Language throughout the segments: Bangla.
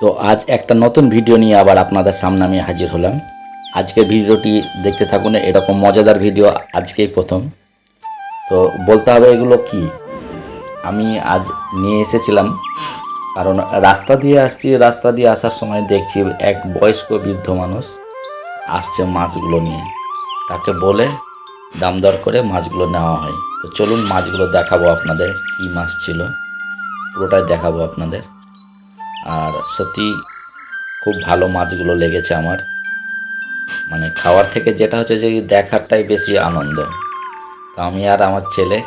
তো আজ একটা নতুন ভিডিও নিয়ে আবার আপনাদের সামনে আমি হাজির হলাম। আজকের ভিডিওটি দেখতে থাকুন, এরকম মজাদার ভিডিও আজকেই প্রথম। তো বলতে হবে এগুলো কি? আমি আজ নিয়ে এসেছিলাম, কারণ রাস্তা দিয়ে আসছি, রাস্তা দিয়ে আসার সময় দেখছি এক বয়স্ক বৃদ্ধ মানুষ আসছে মাছগুলো নিয়ে। তাকে বলে দাম দর করে মাছগুলো নেওয়া হয়। তো চলুন মাছগুলো দেখাবো আপনাদের, কী মাছ ছিল। পুরোটাই দেখাবো আপনাদের। আর সত্যি খুব ভালো মাছগুলো লেগেছে আমার। মানে খাওয়ার থেকে যেটা হচ্ছে যে দেখারটাই বেশি আনন্দ। তো আমি আর আমার ছেলে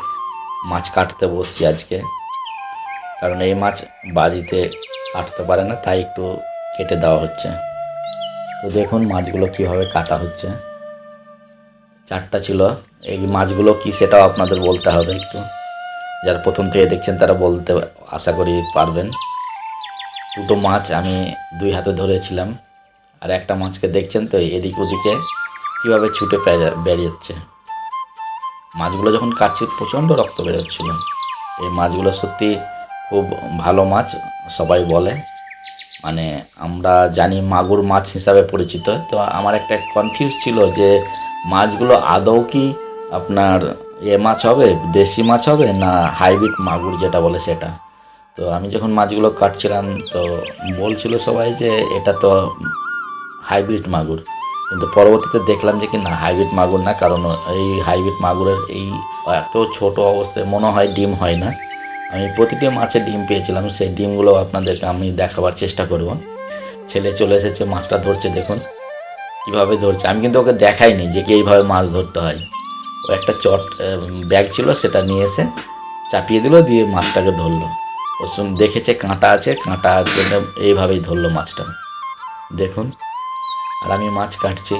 মাছ কাটতে বসছি আজকে। কারণ এই মাছ বাড়িতে কাটতে পারে না, তাই একটু কেটে দেওয়া হচ্ছে। তো দেখুন মাছগুলো কীভাবে কাটা হচ্ছে। চারটা ছিল। এই মাছগুলো কি সেটাও আপনাদের বলতে হবে একটু। যারা প্রথম থেকে দেখছেন তারা বলতে আশা করি পারবেন। দুটো মাছ আমি দুই হাতে ধরেছিলাম, আর একটা মাছকে দেখছেন তো এদিক ওদিকে কীভাবে ছুটে বেরিয়েছে। মাছগুলো যখন কাটছি, প্রচণ্ড রক্ত বেরোচ্ছিল। এই মাছগুলো সত্যি খুব ভালো মাছ, সবাই বলে। মানে আমরা জানি মাগুর মাছ হিসাবে পরিচিত। তো আমার একটা কনফিউজ ছিল যে মাছগুলো আদৌ কি আপনার এ মাছ হবে, দেশি মাছ হবে, না হাইব্রিড মাগুর যেটা বলে সেটা? তো আমি যখন মাছগুলো কাটছিলাম, তো বলছিল সবাই যে এটা তো হাইব্রিড মাগুর। কিন্তু পরবর্তীতে দেখলাম যে কি না, হাইব্রিড মাগুর না, কারণ এই হাইব্রিড মাগুরের এই এত ছোট অবস্থায় মনে হয় ডিম হয় না। আমি প্রতিটি মাছে ডিম পেয়েছিলাম, সেই ডিমগুলো আপনাদেরকে আমি দেখাবার চেষ্টা করব। ছেলে চলে এসেছে, মাছটা ধরছে, দেখুন কীভাবে ধরছে। আমি কিন্তু ওকে দেখাইনি যে কি এইভাবে মাছ ধরতে হয়। ও একটা চট ব্যাগ ছিল, সেটা নিয়ে এসে চাপিয়ে দিল, দিয়ে মাছটাকে ধরলো। ও দেখেছে, কাঁটা আছে কাঁটা জন্য এইভাবেই ধরলো মাছটা। দেখুন, আর আমি মাছ কাটছি।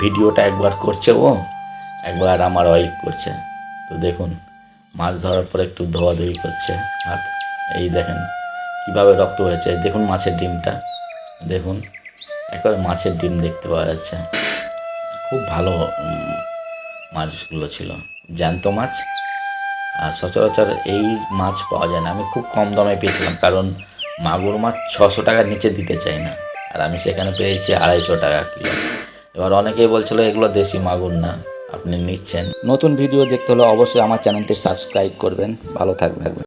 ভিডিওটা একবার করছে ও, একবার আমার ওয়াইফ করছে। তো দেখুন, মাছ ধরার পর একটু ধোয়াধুয়ি করছে, হাত, এই দেখেন কীভাবে রক্ত এই দেখুন মাছের ডিমটা, দেখুন, একবার মাছের ডিম দেখতে পাওয়া যাচ্ছে। খুব ভালো মাছগুলো ছিল। জ্যান্ত মাছ আর সচরাচর এই মাছ পাওয়া যায় না। আমি খুব কম দামে পেয়েছিলাম, কারণ মাগুর মাছ ছশো টাকার নিচে দিতে চাই না। আর আমি সেখানে পেয়েছি আড়াইশো টাকা কিলো। এবার অনেকেই বলছিল, এগুলো দেশি মাগুর না, আপনি নিচ্ছেন। নতুন ভিডিও দেখতে হলে অবশ্যই আমার চ্যানেলটি সাবস্ক্রাইব করবেন। ভালো থাকবেন।